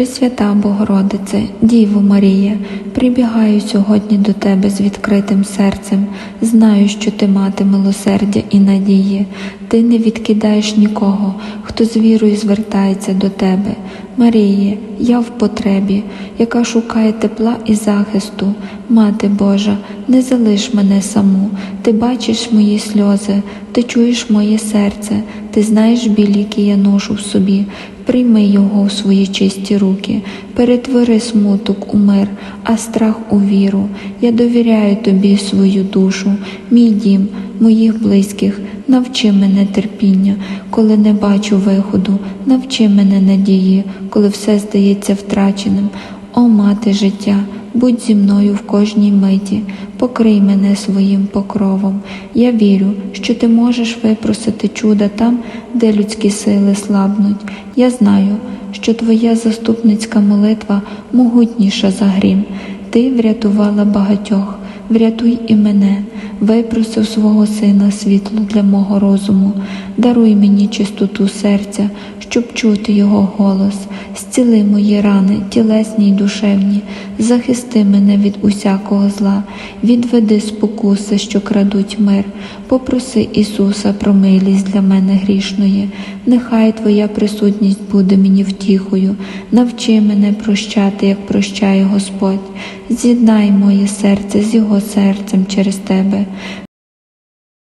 Пресвята Богородице, Діво Марія, прибігаю сьогодні до Тебе з відкритим серцем. Знаю, що ти мати милосердя і надії. Ти не відкидаєш нікого, хто з вірою звертається до Тебе. Маріє, я в потребі, яка шукає тепла і захисту. Мати Божа, не залиш мене саму. Ти бачиш мої сльози, ти чуєш моє серце, ти знаєш біль, який я ношу в собі. Прийми його у свої чисті руки, перетвори смуток у мир, а страх у віру. Я довіряю тобі свою душу, мій дім, моїх близьких. Навчи мене терпіння, коли не бачу виходу, навчи мене надії, коли все здається втраченим. О, мати життя, будь зі мною в кожній миті, покрий мене своїм покровом. Я вірю, що ти можеш випросити чуда там, де людські сили слабнуть. Я знаю, що твоя заступницька молитва могутніша за грім. Ти врятувала багатьох, врятуй і мене, випросив свого сина світло для мого розуму, даруй мені чистоту серця, щоб чути його голос, зціли мої рани, тілесні й душевні, захисти мене від усякого зла, відведи спокуси, що крадуть мир, попроси Ісуса про милість для мене грішної, нехай Твоя присутність буде мені втіхою, навчи мене прощати, як прощає Господь, з'єднай моє серце з Його серцем через Тебе.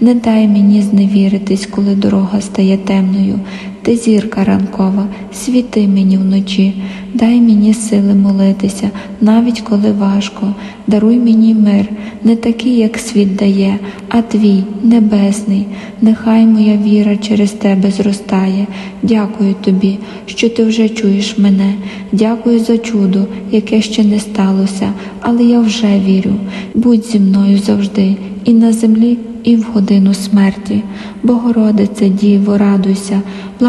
Не дай мені зневіритись, коли дорога стає темною. Ти зірка ранкова, світи мені вночі, дай мені сили молитися, навіть коли важко. Даруй мені мир, не такий, як світ дає, а твій небесний. Нехай моя віра через тебе зростає. Дякую тобі, що ти вже чуєш мене. Дякую за чудо, яке ще не сталося, але я вже вірю. Будь зі мною завжди, і на землі і в годину смерті. Богородице, Діво, радуйся,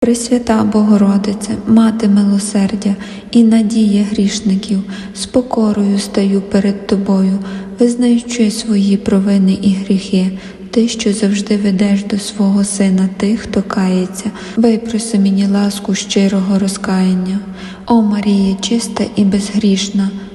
Пресвята Богородице, Мати милосердя і надія грішників, з покорою стаю перед Тобою, визнаючи свої провини і гріхи, Ти, що завжди ведеш до свого Сина тих, хто кається, випроси мені ласку щирого розкаяння. О Марія, чиста і безгрішна,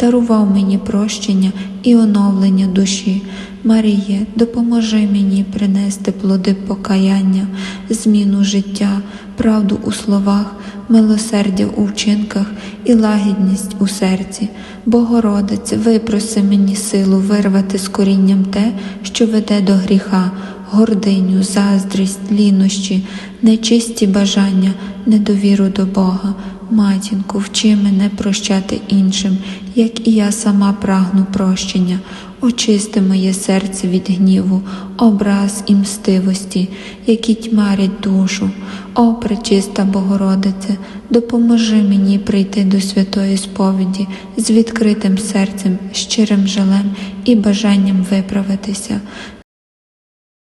дарував мені прощення і оновлення душі. Маріє, допоможи мені принести плоди покаяння, зміну життя, правду у словах, милосердя у вчинках і лагідність у серці. Богородице, випроси мені силу вирвати з корінням те, що веде до гріха, гординю, заздрість, лінощі, нечисті бажання, недовіру до Бога. Матінку, вчи мене прощати іншим, як і я сама прагну прощення. Очисти моє серце від гніву, образ і мстивості, які тьмарять душу. О, пречиста Богородице, допоможи мені прийти до святої сповіді з відкритим серцем, щирим жалем і бажанням виправитися.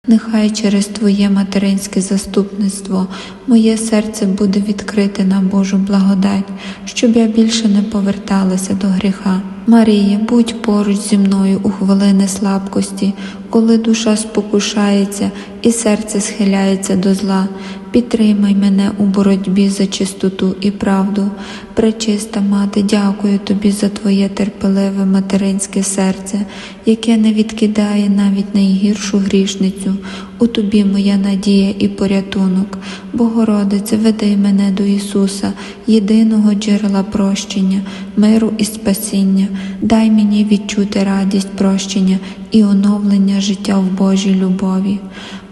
Нехай через Твоє материнське заступництво моє серце буде відкрите на Божу благодать, щоб я більше не поверталася до гріха. Марія, будь поруч зі мною у хвилини слабкості, коли душа спокушається і серце схиляється до зла. Підтримай мене у боротьбі за чистоту і правду. Пречиста мати, дякую тобі за твоє терпеливе материнське серце, яке не відкидає навіть найгіршу грішницю. У тобі моя надія і порятунок. Богородице, веди мене до Ісуса, єдиного джерела прощення, миру і спасіння. Дай мені відчути радість прощення і оновлення життя в Божій любові.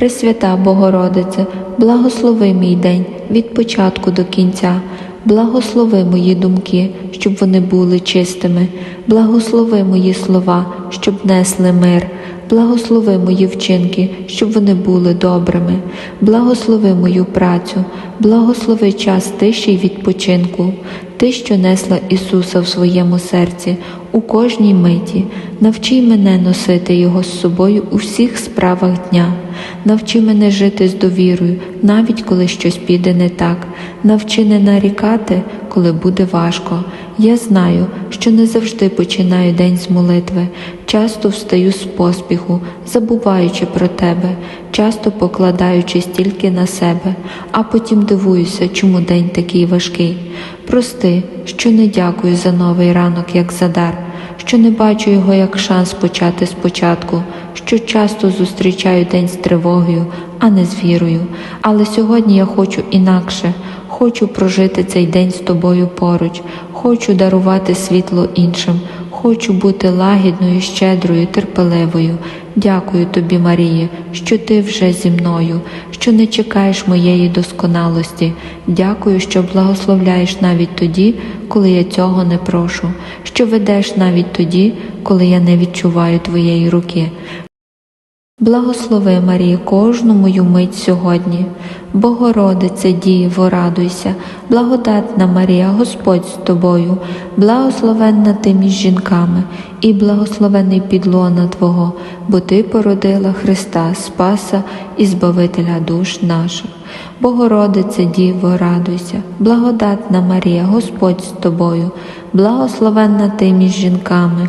Пресвята Богородице, благослови мій день від початку до кінця, благослови мої думки, щоб вони були чистими, благослови мої слова, щоб несли мир, благослови мої вчинки, щоб вони були добрими, благослови мою працю, благослови час тиші й відпочинку, ти, що несла Ісуса в своєму серці у кожній миті, навчи мене носити Його з собою у всіх справах дня. Навчи мене жити з довірою, навіть коли щось піде не так. Навчи не нарікати, коли буде важко. Я знаю, що не завжди починаю день з молитви, часто встаю з поспіху, забуваючи про тебе, часто покладаючись тільки на себе, а потім дивуюся, чому день такий важкий. Прости, що не дякую за новий ранок, як за дар, що не бачу його як шанс почати спочатку, що часто зустрічаю день з тривогою, а не з вірою. Але сьогодні я хочу інакше, хочу прожити цей день з тобою поруч, хочу дарувати світло іншим. Хочу бути лагідною, щедрою, терпеливою. Дякую тобі, Марії, що ти вже зі мною, що не чекаєш моєї досконалості. Дякую, що благословляєш навіть тоді, коли я цього не прошу, що ведеш навіть тоді, коли я не відчуваю твоєї руки. Благослови, Марії, кожну мою мить сьогодні. Богородице Діво, радуйся, благодатна Марія, Господь з тобою, благословенна ти між жінками, і благословений підлона Твого, бо Ти породила Христа, Спаса і Збавителя душ наших. Богородице Діво, радуйся, благодатна Марія, Господь з тобою, благословенна ти між жінками,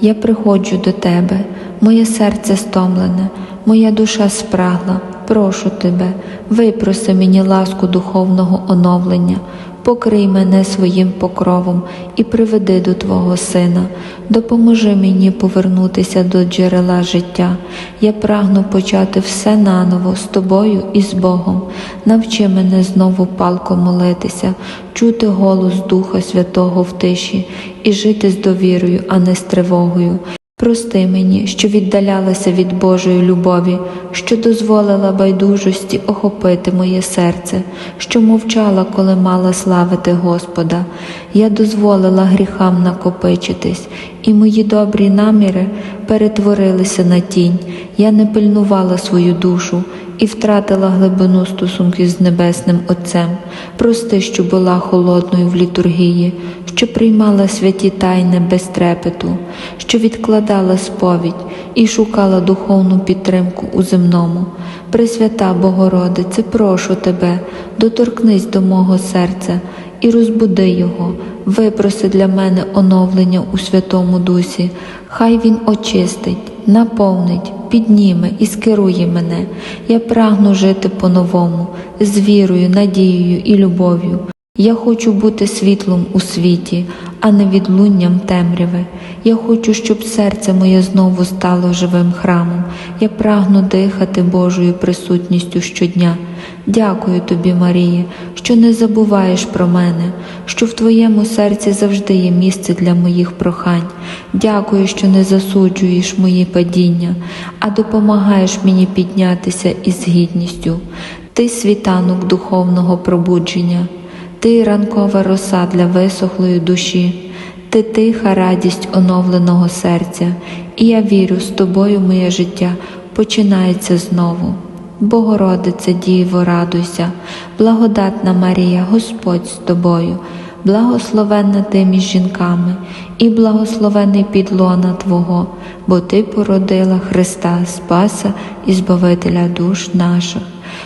я приходжу до Тебе, моє серце стомлене, моя душа спрагла, прошу Тебе, випроси мені ласку духовного оновлення, покрий мене своїм покровом і приведи до Твого Сина, допоможи мені повернутися до джерела життя. Я прагну почати все наново з Тобою і з Богом. Навчи мене знову палко молитися, чути голос Духа Святого в тиші і жити з довірою, а не з тривогою. Прости мені, що віддалялася від Божої любові, що дозволила байдужості охопити моє серце, що мовчала, коли мала славити Господа. Я дозволила гріхам накопичитись, і мої добрі наміри перетворилися на тінь. Я не пильнувала свою душу і втратила глибину стосунків з Небесним Отцем. Прости, що була холодною в літургії, що приймала святі тайни без трепету, що відкладала сповідь і шукала духовну підтримку у земному. Пресвята Богородице, прошу тебе, доторкнись до мого серця і розбуди його, випроси для мене оновлення у Святому Дусі, хай він очистить, наповнить, підніме і скерує мене. Я прагну жити по-новому, з вірою, надією і любов'ю. Я хочу бути світлом у світі, а не відлунням темряви. Я хочу, щоб серце моє знову стало живим храмом. Я прагну дихати Божою присутністю щодня. Дякую тобі, Марія, що не забуваєш про мене, що в твоєму серці завжди є місце для моїх прохань. Дякую, що не засуджуєш мої падіння, а допомагаєш мені піднятися із гідністю. Ти світанок духовного пробудження, ти ранкова роса для висохлої душі, ти тиха радість оновленого серця, і я вірю, з тобою моє життя починається знову. Богородице Діво, радуйся, благодатна Марія, Господь з тобою, благословенна ти між жінками, і благословений підлона Твого, бо Ти породила Христа Спаса і Збавителя душ наших.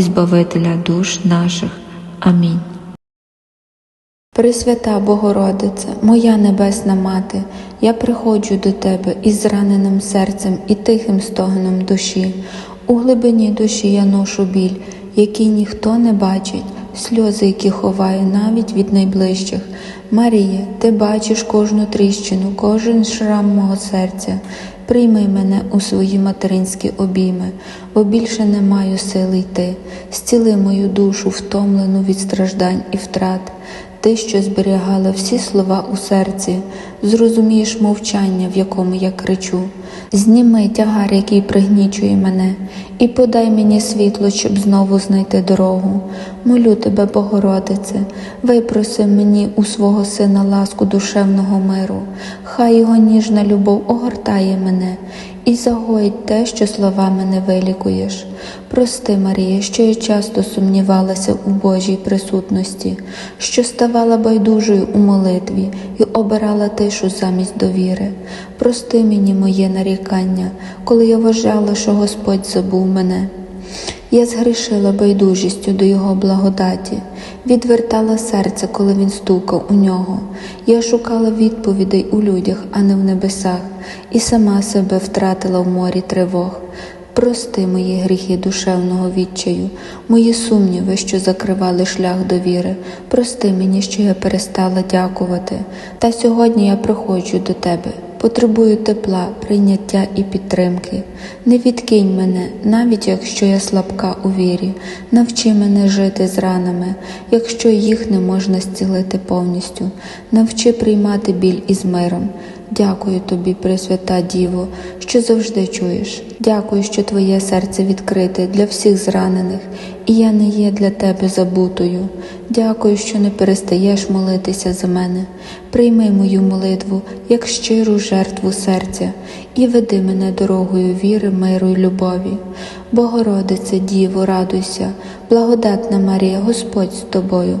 Збавителя душ наших. Амінь. Пресвята Богородице, моя небесна мати, я приходжу до тебе із зраненим серцем і тихим стогоном душі. У глибині душі я ношу біль, який ніхто не бачить, сльози, які ховаю навіть від найближчих. Марія, ти бачиш кожну тріщину, кожен шрам мого серця. Прийми мене у свої материнські обійми, бо більше не маю сили йти. Зціли мою душу, втомлену від страждань і втрат. Ти, що зберігала всі слова у серці, зрозумієш мовчання, в якому я кричу. Зніми тягар, який пригнічує мене, і подай мені світло, щоб знову знайти дорогу. Молю тебе, Богородице, випроси мені у свого сина ласку душевного миру. Хай його ніжна любов огортає мене і загоїть те, що словами не вилікуєш. Прости, Марія, що я часто сумнівалася у Божій присутності, що ставала байдужою у молитві і обирала тишу замість довіри. Прости мені моє нарікання, коли я вважала, що Господь забув мене. Я згрішила байдужістю до Його благодаті, відвертала серце, коли він стукав у нього. Я шукала відповідей у людях, а не в небесах, і сама себе втратила в морі тривог. Прости мої гріхи душевного відчаю, мої сумніви, що закривали шлях довіри. Прости мені, що я перестала дякувати. Та сьогодні я приходжу до тебе. Потребую тепла, прийняття і підтримки. Не відкинь мене, навіть якщо я слабка у вірі. Навчи мене жити з ранами, якщо їх не можна зцілити повністю. Навчи приймати біль із миром. Дякую тобі, Пресвята Діво, що завжди чуєш. Дякую, що твоє серце відкрите для всіх зранених, і я не є для тебе забутою. Дякую, що не перестаєш молитися за мене. Прийми мою молитву як щиру жертву серця і веди мене дорогою віри, миру й любові. Богородице, Діво, радуйся, благодатна Марія, Господь з тобою,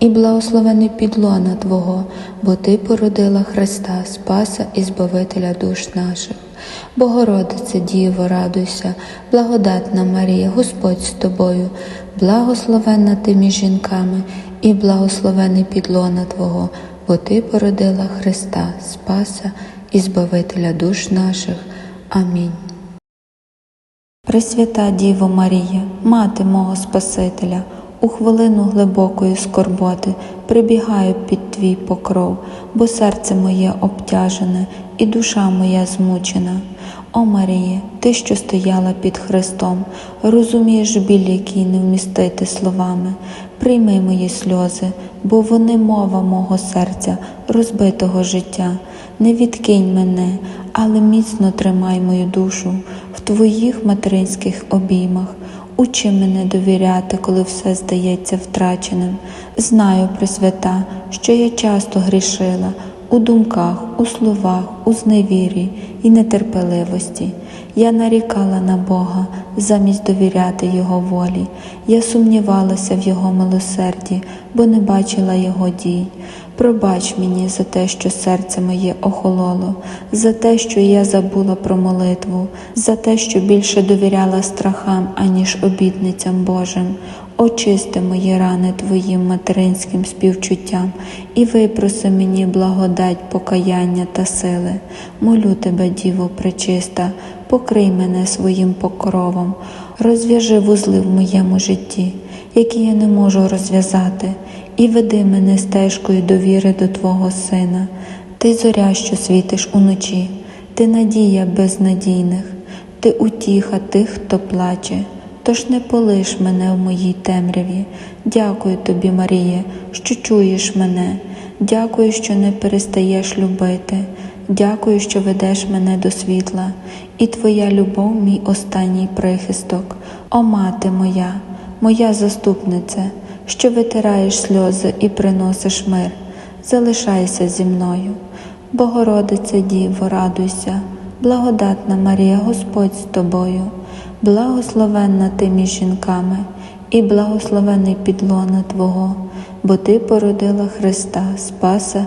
і благословений підлона Твого, бо Ти породила Христа, Спаса і Збавителя душ наших. Богородице, Діво, радуйся, благодатна Марія, Господь з тобою, благословенна ти між жінками, і благословений підлона Твого, бо Ти породила Христа, Спаса і Збавителя душ наших. Амінь. Пресвята Діво Марія, мати мого Спасителя, у хвилину глибокої скорботи прибігаю під твій покров, бо серце моє обтяжене і душа моя змучена. О Маріє, ти, що стояла під Христом, розумієш біль, який не вмістити словами. Прийми мої сльози, бо вони мова мого серця, розбитого життя. Не відкинь мене, але міцно тримай мою душу в твоїх материнських обіймах. Учи мене довіряти, коли все здається втраченим. Знаю, Пресвята, що я часто грішила у думках, у словах, у зневірі і нетерпеливості. Я нарікала на Бога замість довіряти Його волі. Я сумнівалася в Його милосерді, бо не бачила Його дій. Пробач мені за те, що серце моє охололо, за те, що я забула про молитву, за те, що більше довіряла страхам, аніж обітницям Божим. Очисти мої рани Твоїм материнським співчуттям і випроси мені благодать, покаяння та сили. Молю Тебе, Діво пречиста, покрий мене своїм покровом, розв'яжи вузли в моєму житті, які я не можу розв'язати, і веди мене стежкою довіри до Твого Сина. Ти зоря, що світиш уночі, ти надія безнадійних, ти утіха тих, хто плаче. Тож не полиш мене в моїй темряві. Дякую тобі, Маріє, що чуєш мене. Дякую, що не перестаєш любити. Дякую, що ведеш мене до світла, і твоя любов, мій останній прихисток. О, мати моя, моя заступниця, що витираєш сльози і приносиш мир. Залишайся зі мною. Богородице Діво, радуйся, благодатна Марія, Господь з тобою. Благословенна ти між жінками, і благословений підлона Твого, бо Ти породила Христа, Спаса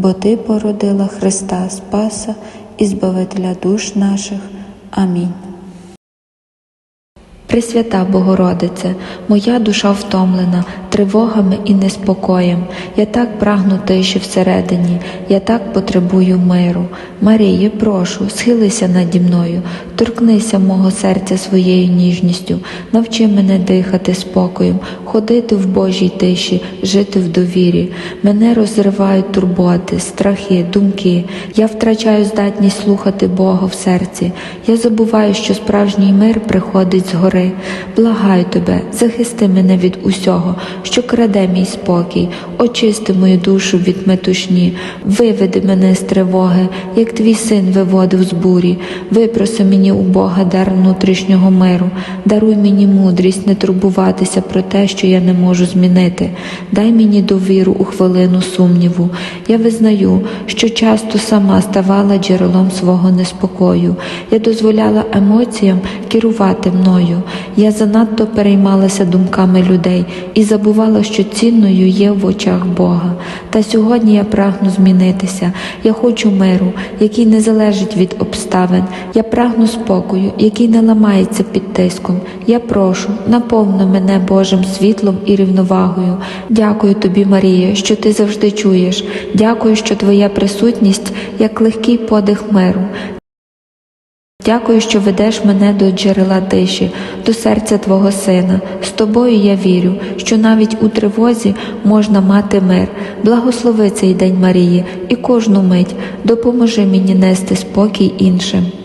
бо Ти породила Христа Спаса і Збавителя душ наших. Амінь. Пресвята Богородице, моя душа втомлена тривогами і неспокоєм. Я так прагну тиші всередині, я так потребую миру. Маріє, прошу, схилися наді мною, торкнися мого серця своєю ніжністю, навчи мене дихати спокоєм, ходити в Божій тиші, жити в довірі. Мене розривають турботи, страхи, думки. Я втрачаю здатність слухати Бога в серці. Я забуваю, що справжній мир приходить згори. Благаю тебе, захисти мене від усього, що краде мій спокій, очисти мою душу від метушні, виведи мене з тривоги, як твій син виводив з бурі. Випроси мені у Бога дар внутрішнього миру, даруй мені мудрість не турбуватися про те, що я не можу змінити. Дай мені довіру у хвилину сумніву. Я визнаю, що часто сама ставала джерелом свого неспокою. Я дозволяла емоціям керувати мною. Я занадто переймалася думками людей і забувала, що цінною є в очах Бога. Та сьогодні я прагну змінитися. Я хочу миру, який не залежить від обставин. Я прагну спокою, який не ламається під тиском. Я прошу, наповни мене Божим світлом і рівновагою. Дякую тобі, Марія, що ти завжди чуєш. Дякую, що твоя присутність як легкий подих миру. Дякую, що ведеш мене до джерела тиші, до серця Твого Сина. З тобою я вірю, що навіть у тривозі можна мати мир. Благослови цей день Марії і кожну мить допоможи мені нести спокій іншим.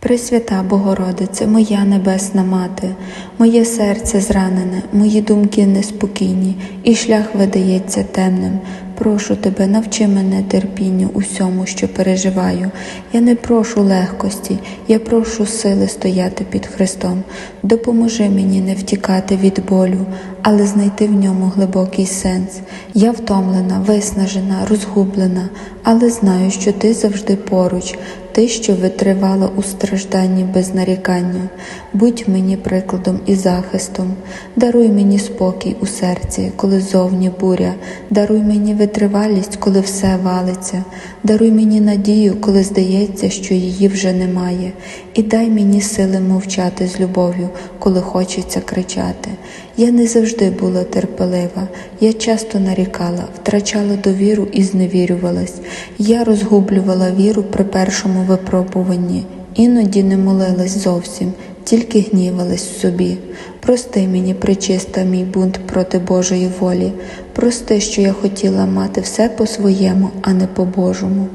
Пресвята Богородице, моя небесна мати, моє серце зранене, мої думки неспокійні, і шлях видається темним. Прошу тебе, навчи мене терпінню усьому, що переживаю. Я не прошу легкості, я прошу сили стояти під Христом. Допоможи мені не втікати від болю, але знайти в ньому глибокий сенс. Я втомлена, виснажена, розгублена, але знаю, що ти завжди поруч. Ти, що витривала у стражданні без нарікання, будь мені прикладом і захистом, даруй мені спокій у серці, коли зовні буря, даруй мені витривалість, коли все валиться, даруй мені надію, коли здається, що її вже немає, і дай мені сили мовчати з любов'ю, коли хочеться кричати. Я не завжди була терпелива, я часто нарікала, втрачала довіру і зневірювалась. Я розгублювала віру при першому випробуванні, іноді не молилась зовсім, тільки гнівалась собі. Прости мені, причиста, мій бунт проти Божої волі. Прости, що я хотіла мати все по-своєму, а не по-божому.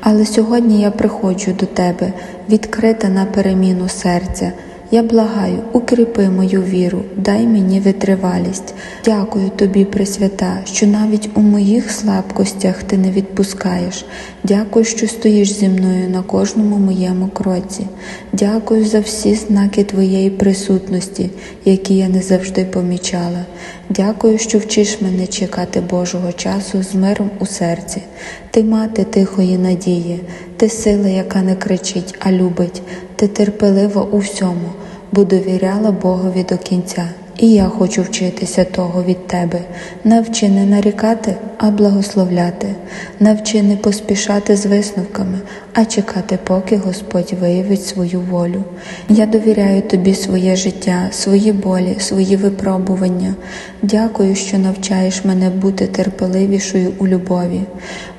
Але сьогодні я приходжу до тебе, відкрита на переміну серця. Я благаю, укріпи мою віру, дай мені витривалість. Дякую тобі, Пресвята, що навіть у моїх слабкостях ти не відпускаєш. Дякую, що стоїш зі мною на кожному моєму кроці. Дякую за всі знаки твоєї присутності, які я не завжди помічала. Дякую, що вчиш мене чекати Божого часу з миром у серці. Ти мати тихої надії, ти сила, яка не кричить, а любить, ти терпелива у всьому, бо довіряла Богові до кінця. І я хочу вчитися того від тебе. Навчи не нарікати, а благословляти. Навчи не поспішати з висновками, а чекати, поки Господь виявить свою волю. Я довіряю тобі своє життя, свої болі, свої випробування. Дякую, що навчаєш мене бути терпеливішою у любові.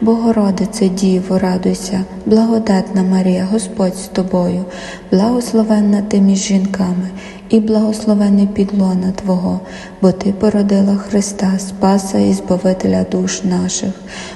Богородице, Діво, радуйся, благодатна Марія, Господь з тобою, благословенна ти між жінками і благословений підлона Твого, бо Ти породила Христа, Спаса і Збавителя душ наших.